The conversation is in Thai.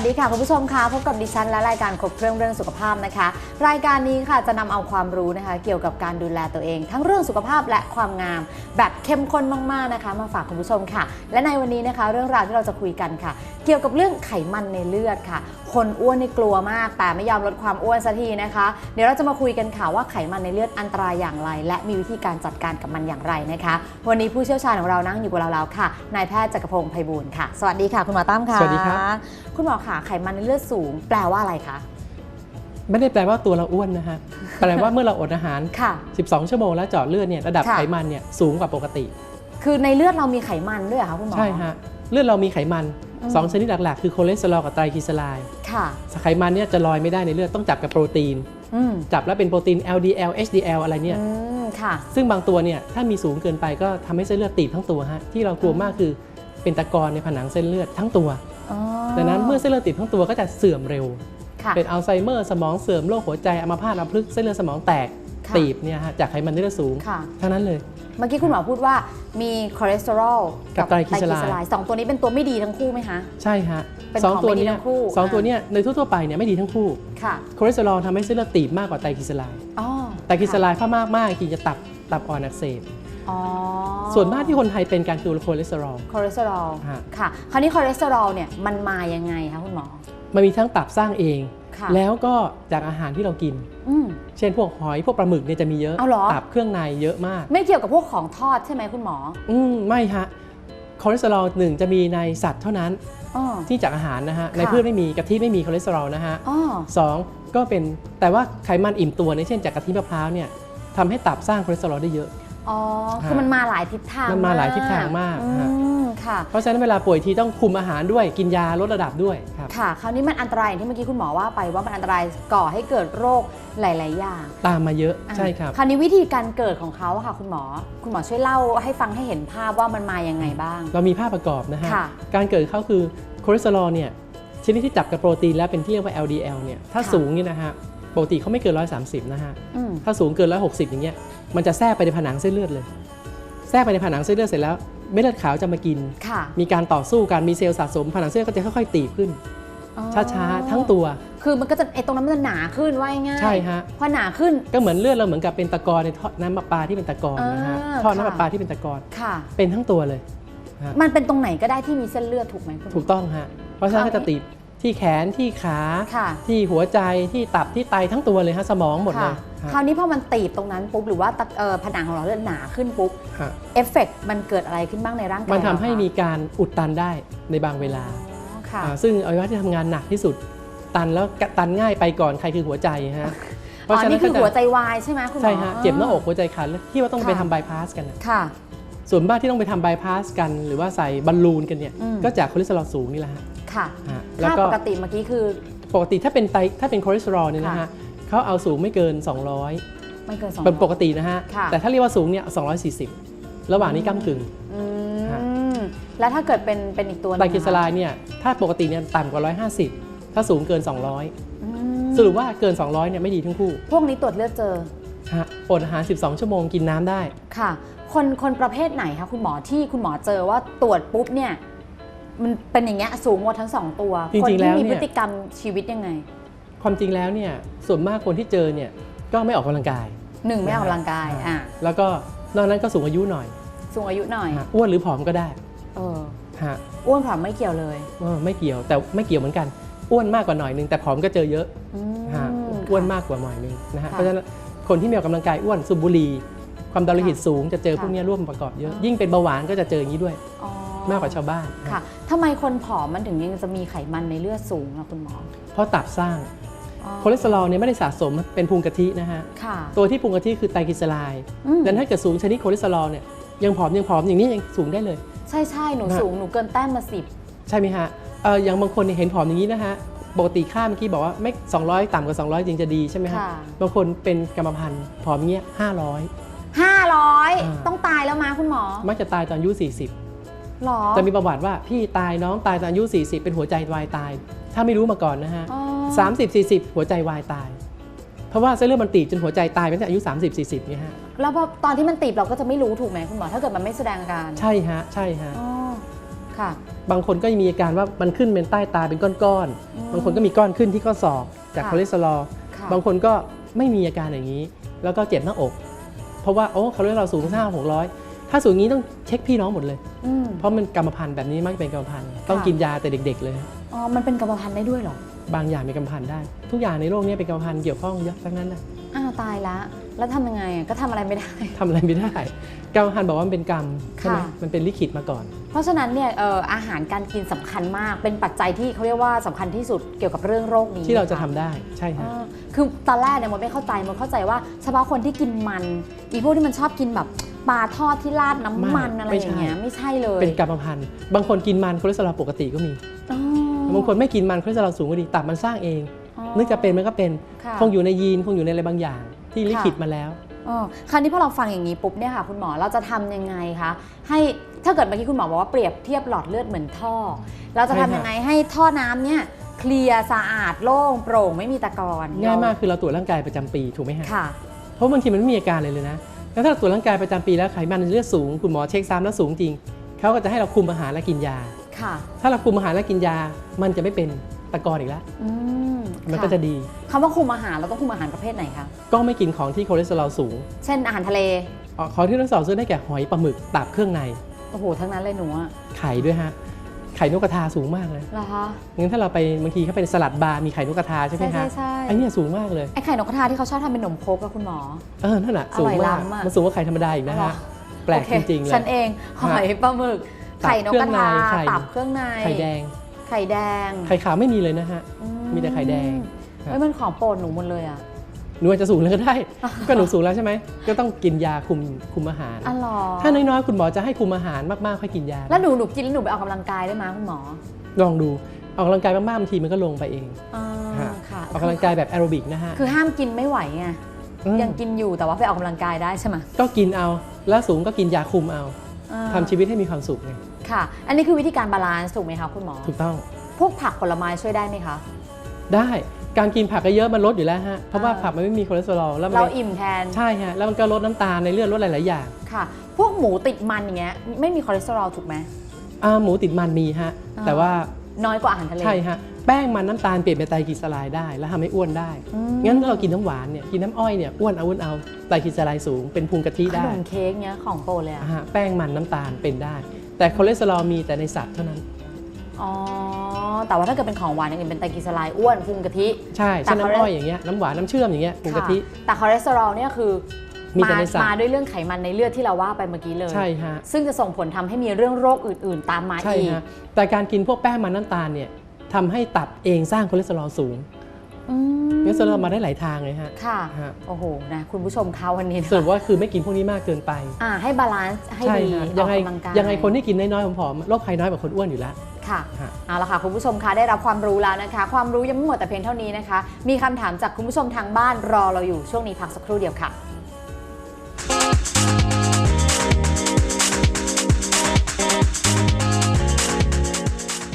วัสดีค่ะคุณผู้ชมคะพบกับดิฉันและรายการครบเครื่องเรื่องสุขภาพนะคะ รายการนี้ค่ะจะนำเอาความรู้นะคะ เกี่ยวกับการดูแลตัวเอง ทั้งเรื่องสุขภาพและความงาม แบบเข้มข้นมากๆนะคะ มาฝากคุณผู้ชมค่ะ และในวันนี้นะคะ เรื่องราวที่เราจะคุยกันค่ะ เกี่ยวกับเรื่องไขมันในเลือดค่ะคนอ้วนนี่กลัวมาก แต่ไม่ยอมลดความอ้วนสักทีนะคะ เดี๋ยวเราจะมาคุยกันค่ะว่าไขมันในเลือดอันตรายอย่างไร และมีวิธีการจัดการกับมันอย่างไรนะคะ วันนี้ผู้เชี่ยวชาญของเรานั่งอยู่กับเราแล้วค่ะนายแพทย์จักรพงศ์ไพบูลย์ค่ะ สวัสดีค่ะ คุณหมอตั้มค่ะสวัสดีครับ คุณหมอค่ะไขมันในเลือดสูง แปลว่าอะไรคะไม่ได้แปลว่าตัวเราอ้วนนะฮะ แปลว่าเมื่อเราอดอาหารค่ะ12 ชั่วโมงแล้วเจาะเลือดเนี่ยระดับค่ะไขมันเนี่ยสูงกว่าปกติ คือในเลือดเรามีไขมันด้วยเหรอคะคุณหมอ ใช่ฮะ เลือดเรามีไขมัน อืม2ชนิดหลักๆ คือโคเลสเตอรอลกับไตรกลีเซอไรด์ค่ะไขมันเนี่ยจะลอยไม่ได้ในเลือดต้องจับกับโปรตีนอืมจับแล้วเป็นโปรตีน LDL HDL อะไรเนี่ยอืมค่ะ ซึ่งบางตัวเนี่ยถ้ามีสูงเกินไปก็ทำให้เส้นเลือดตีบทั้งตัวฮะที่เรากลัวมากคือเป็นตะกอนในผนังเส้นเลือดทั้งตัวอ๋อดังนั้นเมื่อเส้นเลือดตีบทั้งตัวก็จะเสื่อมเร็วค่ะเป็นอัลไซเมอร์สมองเสื่อมโรคหัวใจอัมพาตอัมพฤกษ์เส้นเลือดสมองแตกค่ะ ตีบเนี่ยฮะจากไขมันในเลือดสูงค่ะ ทั้งนั้นเลย เมื่อกี้คุณหมอพูดว่ามีคอเลสเตอรอลกับไตรกลีเซอไรด์ด์สองตัวนี้เป็นตัวไม่ดีทั้งคู่ไหมคะ ใช่ฮะเป็นสองของตัวไม่ดีเนี้ยทั้งคู่สองอ่าตัวเนี้ยในทั่วๆไปเนี่ยไม่ดีทั้งคู่ค่ะคอเลสเตอรอลทำให้เส้นเลือดตีบมากกว่าไตรกลีเซอไรด์อ๋อไตรกลีเซอไรด์ถ้ามากมากๆจริงจะตับตับอ่อนอักเสบอ๋อส่วนมากที่คนไทยเป็นการคือคอเลสเตอรอลคอเลสเตอรอลฮะค่ะ คราวนี้คอเลสเตอรอลเนี่ยมันมายังไงคะคุณหมอมันมีทั้งตับสร้างเอง ค่ะแล้วก็จากอาหารที่เรากิน อืม เช่นพวกหอยพวกปลาหมึกเนี่ยจะมีเยอะเอาเหรอ ตับเครื่องในเยอะมาก ไม่เกี่ยวกับพวกของทอดใช่ไหมคุณหมออืมไม่ฮะคอเลสเตอรอลหนึ่งจะมีในสัตว์เท่านั้นอ๋อ ที่จากอาหารนะฮะ ในค่ะ พืชไม่มีกะทิไม่มีคอเลสเตอรอลนะฮะอ๋อสองก็เป็นแต่ว่าไขมันอิ่มตัวเนี่ยเช่นจากกะทิมะพร้าวเนี่ยทำให้ตับสร้างคอเลสเตอรอลได้เยอะ อ๋อ คือมันมาหลายทิศทางมันมาหลายทิศทางมาก อืฮะมค่ะ เพราะฉะนั้นเวลาป่วยทีต้องคุมอาหารด้วยกินยาลดระดับด้วยครับ ค่ะ คราวนี้มันอันตรายอย่างที่เมื่อกี้คุณหมอว่าไปว่ามันอันตรายก่อให้เกิดโรคหลาย ๆ อย่างตามมาเยอะอะใช่ครับ คราวนี้วิธีการเกิดของเขาอะค่ะ คุณหมอ คุณหมอช่วยเล่าให้ฟังให้เห็นภาพว่ามันมายังไงบ้าง เรามีภาพประกอบนะฮะ ค่ะการเกิดเขาคือคอเลสเตอรอลเนี่ยชนิดที่จับกับโปรตีนแล้วเป็นที่เรียกว่า LDL เนี่ยถ้าค่ะ สูงเนี่ยนะฮะ ปกติเขาไม่เกิน 130 นะฮะอืมถ้าสูงเกิน 160 อย่างเงี้ย มันจะแทรกไปในผนังเส้นเลือดเลย แทรกไปในผนังเส้นเลือดเสร็จแล้ว เม็ดเลือดขาวจะมากินค่ะมีการต่อสู้การมีเซลล์สะสม ผนังเส้นเลือดก็จะค่อยๆตีบขึ้นอ๋อช้าๆ ทั้งตัว คือมันก็จะไอตรงนั้นมันจะหนาขึ้นว่าง่ายๆใช่ฮะ พอหนาขึ้น ก็เหมือนเลือดเราเหมือนกับเป็นตะกอนในท่อน้ำประปาที่เป็นตะกอนนะฮะอ่าท่อน้ำค่ะประปาที่เป็นตะกอนค่ะเป็นทั้งตัวเลย มันเป็นตรงไหนก็ได้ที่มีเส้นเลือดถูกไหมคุณหมอถูกต้องฮะ เพราะฉะนั้นก็จะตีบ ที่แขนที่ขาค่ะที่หัวใจที่ตับที่ไตทั้งตัวเลยฮะสมองหมดเลยค่ะคราวนี้พอมันตีบตรงนั้นปุ๊บหรือว่าตะเอ่อผนังของเราเลือดหนาขึ้นปุ๊บฮะเอฟเฟกต์มันเกิดอะไรขึ้นบ้างในร่างกายมันทำให้เราคะมีการอุดตันได้ในบางเวลาอ๋อค่ะ อ่าซึ่งอวัยวะที่ทำงานหนักที่สุด ตันแล้วตันง่ายไปก่อนใครคือหัวใจฮะเพอ๋ราะอฉะนั้นี่นคือก็หัวจะใจวายใช่ไหมคุณหมอ ใช่ฮะเจ็บหน้าอกหัวใจขาดแล้วที่ว่าต้องไปค่ะ ทำบายพาสกันน่ะค่ะ ส่วนมากที่ต้องไปทำบายพาสกัน หรือว่าใส่บอลลูนกันเนี่ยอืม ก็จากคอเลสเตอรอลสูงนี่แหละฮะ ค่ะฮะแล้วค่าก็ปกติเมื่อกี้คือ ปกติถ้าเป็นไตถ้าเป็นคอเลสเตอรอลเนี่ยนะค่ะฮะเขาเอาสูงไม่เกิน 200 ไม่เกินสองเป็นปกตินะฮะค่ะแต่ถ้าเรียกว่าสูงเนี่ย240 ระหว่างนี้ก้ากึ่งอืฮะมแล้วถ้าเกิดเป็นเป็นอีกตัวหนึงไตรกลีเซอไรอะด์เนี่ยถ้าปกติเนี่ยต่ำกว่า 150 ถ้าสูงเกิน 200อืมสรุปว่าเกิน 200เนี่ยไม่ดีทั้งคู่ พวกนี้ตรวจเลือดเจอฮะอดอาหาร 12 ชั่วโมงกินน้ำได้ค่ะ คนคนประเภทไหนคะคุณหมอที่คุณหมอเจอว่าตรวจปุ๊บเนี่ย มันเป็นอย่างเงี้ยสูงหมดทั้งสองตัว จริงๆคนแล้ที่วมีเนี่พยฤติกรรมชีวิตยังไงความจริงแล้วเนี่ยส่วนมากคนที่เจอเนี่ยก็ไม่ออกกำลังกายหนึ่งไม่ออกกำลังกายอะแล้วก็นอกนั้นก็สูงอายุหน่อยสูงอายุหน่อยฮะอ้วนหรือผอมก็ได้เออฮะอ้วนผอมไม่เกี่ยวเลยเออไม่เกี่ยวแต่ไม่เกี่ยวเหมือนกันอ้วนมากกว่าหน่อยนึงแต่ผอมก็เจอเยอะอืม ฮะอ้วนมากกว่าหน่อยนึงนะฮะค่ะเพราะฉะนั้นคนที่ไม่ออกกำลังกายอ้วนสูบบุหรี่ความดันโลหิตสูงจะเจอค่ะพวกเนี้ยร่วมประกอบเยอะอ๋อยิ่งเป็นเบาหวานก็จะเจออย่างนี้ด้วย อ๋อ มากกว่าชาวบ้าน ค่ะทำไมคนผอมมันถึงยังจะมีไขมันในเลือดสูงอะคุณหมอ เพราะตับสร้างอ๋อคอเลสเตอรอลเนี่ยไม่ได้สะสมเป็นพุงกะทินะฮะค่ะตัวที่พุงกะทิคือไตรกลีเซอไรด์อืมดังนั้นถ้าเกิดสูงชนิดคอเลสเตอรอลเนี่ยยังผอมยังผอมอย่างนี้ยังสูงได้เลย ใช่ใช่หนูฮะสูงหนูเกินแต้มมาสิบใช่ไหมฮะเอ่ออย่างบางคนเนี่ยเห็นผอมอย่างนี้นะฮะปกติค่าเมื่อกี้บอกว่าไม่200 ต่ำกว่า 200 จริงจะดีใช่ไหมฮะค่ะบางคนเป็นกรรมพันธุ์ผอมอย่างเงี้ย500ห้าร้อยอ่าต้องตายแล้วมาคุณหมอ มักจะตายตอนอายุ หรอ40จะมีประวัติว่าพี่ตายน้องตายตอนอายุ 40 เป็นหัวใจวายตาย ถ้าไม่รู้มาก่อนนะฮะอ๋อ30 40หัวใจวายตาย เพราะว่าเส้นเลือดมันตีบจนหัวใจตายไปตั้งแต่อายุ 30 40เนี่ยฮะแล้วพอตอนที่มันตีบเราก็จะไม่รู้ถูกไหมคุณหมอ ถ้าเกิดมันไม่แสดงอาการใช่ฮะใช่ฮะ อ๋อค่ะ บางคนก็มีอาการว่ามันขึ้นเป็นใต้ตาเป็นก้อนอืมๆ บางคนก็มีก้อนขึ้นที่ข้อศอกจากค่ะคอเลสเตอรอล ค่ะ บางคนก็ไม่มีอาการอย่างนี้ แล้วก็เจ็บหน้าอก เพราะว่าโอ้คอเลสเตอรอลสูงห้าหกร้อย ถ้าสูงอย่างนี้ต้องเช็คพี่น้องหมดเลย อืมเพราะมันกรรมพันธุ์แบบนี้มักจะเป็นกรรมพันธุ์ต้องค่ะกินยาแต่เด็ก ๆ เลย อ๋อ มันเป็นกรรมพันธุ์ได้ด้วยเหรอ บางอย่างเป็นกรรมพันธุ์ได้ ทุกอย่างในโลกนี้เป็นกรรมพันธุ์เกี่ยวข้องเยอะทั้งนั้นนะอ้าวตายละ แล้วทำยังไงอะก็ทำอะไรไม่ได้ ทำอะไรไม่ได้กรรมพันธุ์บอกว่ามันเป็นกรรมใช่ไหมค่ะ มันเป็นลิขิตมาก่อน เพราะฉะนั้นเนี่ยเอ่ออาหารการกินสำคัญมาก เป็นปัจจัยที่เขาเรียกว่าสำคัญที่สุดเกี่ยวกับเรื่องโรคนี้ที่เราจะค่ทำได้ใช่ฮะอ่าคือตอนแรกเนี่ยมันไม่เข้าใจมันเข้าใจว่าเฉพาะคนที่กินมัน อีพวกที่มันชอบกินแบบ ปลาทอดที่ราดน้ำมันไม่อะไรไม่อย่างเงี้ยใช่ไม่ใช่เลย เป็นกรรมพันธุ์บางคนกินมันคอเลสเตอรอลปกติก็มีอ๋อบางคนไม่กินมันคอเลสเตอรอลสูงก็ดีตับมันสร้างเองอ๋อนึกจะเป็นมันก็เป็นค่ะคงอยู่ในยีนคงอยู่ในอะไรบางอย่าง ที่ลิขิตมาแล้วอ๋อคราวนี้พอเราฟังอย่างนี้ปุ๊บเนี่ยค่ะคุณหมอเราจะทำยังไงคะให้ถ้าเกิดเมื่อกี้คุณหมอบอกว่าเปรียบเทียบหลอดเลือดเหมือนท่อ เราจะใช่ทำค่ะยังไงให้ท่อน้ำเนี่ยเคลียร์สะอาดโล่งโปร่งไม่มีตะกอนง่ายมากคือเราตรวจร่างกายประจำปีถูกไหมฮะค่ะเพราะบางทีมันไม่มีอาการเลยเลยนะ แล้วถ้าเราตรวจร่างกายประจำปีแล้วไขมันในเลือดสูง คุณหมอเช็คซ้ำแล้วสูงจริง เขาก็จะให้เราคุมอาหารและกินยา ค่ะ ถ้าเราคุมอาหารและกินยา มันจะไม่เป็นตะกอนอีกแล้วอืมมันก็ค่จะดีคำว่าคุมอาหารเราต้องคุมอาหารประเภทไหนคะ ก็ไม่กินของที่คอเลสเตอรอลสูง เช่นอาหารทะเลอ๋อของที่ทั้งสองซื้อได้แก่หอยปลาหมึกตับเครื่องใน โอ้โห ทั้งนั้นเลยหนูอะไข่ด้วยฮะ ไข่นกกระทาสูงมากเลยเหรอคะ งั้นถ้าเราไปบางทีเขาเป็นสลัดบาร์มีไข่นกกระทาใช่ไหมใช่ฮะใช่ใช่ ไอ้เนี่ยสูงมากเลย ไอ้ไข่นกกระทาที่เขาชอบทำเป็นขนมโคกกับคุณหมอ เออนั่นแหะอสูร่งอยมากล้ำอะมันสูงกว่าไข่ธรรมดาอีกนะเหรอฮะแปลกโอคจริงๆเลย ฉันเอง หอยปลาหมึก ตับไข่นกกระทาเครื่องในไข่ ตับเครื่องใน ไข่แดง ไข่แดงไข่ขาวไม่มีเลยนะฮะ อืมีแต่ไข่แดงเฮ้ยมันของโปรดหนูหมดเลยอะ หนูอาจจะสูงเลยก็ได้ ก็หนูสูงแล้วใช่ไหมก็ต้องกินยาคุมคุมอาหาร อ๋อเหรอถ้าน้อยๆคุณหมอจะให้คุมอาหารมากๆค่อยกินยา แล้วหนูหนูกินแล้วหนูไปออกกำลังกายได้ไหมคุณหมอลองดูออกกำลังกายมากๆบางทีมันก็ลงไปเองอ่าฮะค่ะออกกำลังกายแบบแอโรบิกนะฮะคือห้ามกินไม่ไหวไงอืมยังกินอยู่แต่ว่าไปออกกำลังกายได้ใช่ไหมก็กินเอา แล้วสูงก็กินยาคุมเอาอ่าทำชีวิตให้มีความสุขไงค่ะ อันนี้คือวิธีการบาลานซ์ถูกไหมคะคุณหมอ ถูกต้องพวกผักผลไม้ช่วยได้ไหมคะ ได้ การกินผักเยอะๆมันลดอยู่แล้วฮะเพราะว่าอ่าผักมันไม่มีคอเลสเตอรอลแล้วมันเราอิ่มแทนใช่ฮะแล้วมันก็ลดน้ำตาลในเลือดลดหลายๆอย่างค่ะ พวกหมูติดมันอย่างเงี้ยไม่มีคอเลสเตอรอลถูกไหมอ่าหมูติดมันมีฮะอ่าแต่ว่าน้อยกว่าอาหารทะเลใช่ฮะแป้งมันน้ำตาลเปลี่ยนเป็นไตรกลีเซอไรด์ได้ แล้วทำให้อ้วนได้อืมงั้นถ้าเรากินน้ำหวานเนี่ยกินน้ำอ้อยเนี่ยอ้วนเอาอ้วนเอาไตรกลีเซอไรด์สูงเป็นพุงกะทิขได้นมเค้กเนี้ยของโปรดเลยอะอ่าฮะแป้งมันน้ำตาลเป็นได้ แต่คอเลสเตอรอลมีแต่ในสัตว์เท่านั้นอ๋อ แต่ว่าถ้าเกิดเป็นของหวานอย่างอื่นเป็นไตรกลีเซอไรด์อ้วนพุงกะทิ ใช่แต่เช่นเขาน้ำอ้อยอย่างเงี้ยน้ำหวานน้ำเชื่อมอย่างเงี้ยพุงกะทิค่ะแต่คอเลสเตอรอลเนี่ยคือมีแต่ในสัตว์มาด้วยเรื่องไขมันในเลือดที่เราว่าไปเมื่อกี้เลยใช่ฮะซึ่งจะส่งผลทำให้มีเรื่องโรคอื่น ๆ ตามมาใช่อีกฮะแต่การกินพวกแป้งมันน้ำตาลเนี่ยทำให้ตับเองสร้างคอเลสเตอรอลสูงอืคอเลสเตอรอลมาได้หลายทางเลยฮะ ค่ะฮะโอ้โห นะ คุณผู้ชมคะวันนี้นะสรุปว่าคือไม่กินพวกนี้มากเกินไป อ่า ให้บาลานซ์ให้ใช่ดีฮะอยัอกงไงกำลังกายยังไงคนที่กินน้อยๆผอมๆโรคภัยน้อยกว่าคนอ้วนอยู่แล้ว ค่ะฮะเอาละค่ะคุณผู้ชมคะได้รับความรู้แล้วนะคะ ความรู้ยังไม่หมดแต่เพียงเท่านี้นะคะ มีคำถามจากคุณผู้ชมทางบ้านรอเราอยู่ช่วงนี้พักสักครู่เดียวค่ะ